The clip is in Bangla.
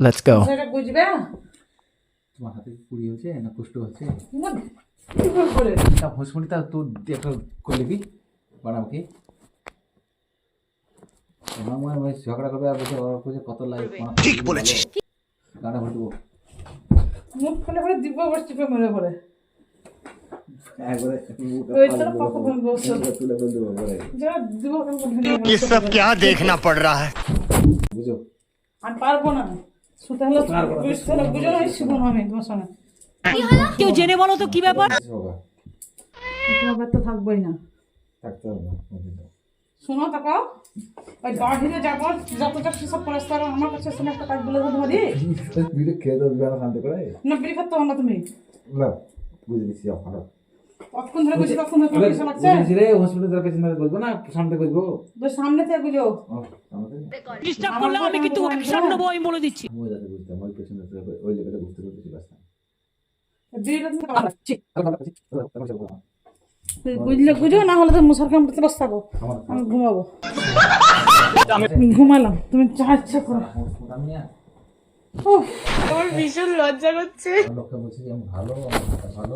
লেটস গো সেটা বুঝবে তোমার হাতে কি পুড়ি হচ্ছে না কষ্ট হচ্ছে না, কি করে করে তা ভোজপুরিটা তো একটা করলে কি বানাবো কি আমার মনে হয় ঝগড়া করবে আর বলছে ওর কাছে কত লাইক ঠিক বলেছিস গানা ভরে দেবো মুখ খুলে করে দিব বস টিপে মেরে পড়ে একবারে মুখটা ওই পাল্টে তো দেবো, পাকা ফোন বসে একবারে তুলে ফেলে দেবো একবারে। যা দিব কেন ये सब क्या देखना पड़ रहा है বুঝো আর পারবো না হলে বুঝে না তোমার সঙ্গে। কেউ জেনে বলো তো কি ব্যাপার? তোমার তো থাকবোই না। থাকতে হবে শোনো ওই বাহিরে যাব যত সব পরিষ্কার আমার কাছে শুনে একটা কাজ বলে দেবো ধরি বিড়ি খেয়ে করে? না বিড়ি খাতে হবে না তুমি? না বুঝে কতক্ষণ ধরে বুঝি তখন ধরে তোমার লাগছে? রে হসপিটাল পেছনে বলব না সামনে বলব তো সামনে থেকে বুঝো। ও, সামনে থেকে? ডিস্টার্ব করলে আমি কিন্তু অ্যাকশন নেব আমি বলে দিচ্ছি। ওই যাতে বুঝতাম ওই পেছনে থেকে ওই লেভেলে বুঝতে করতে চলে আসতাম। বিড়িটা তুমি বুঝলে বুঝো না হলে তো বসে থাকো আমি ঘুমাবো। আমি ঘুমালাম তুমি ইচ্ছা করো। আমার ভীষণ লজ্জা করছে। বলছি যে আমি ভালো ভালো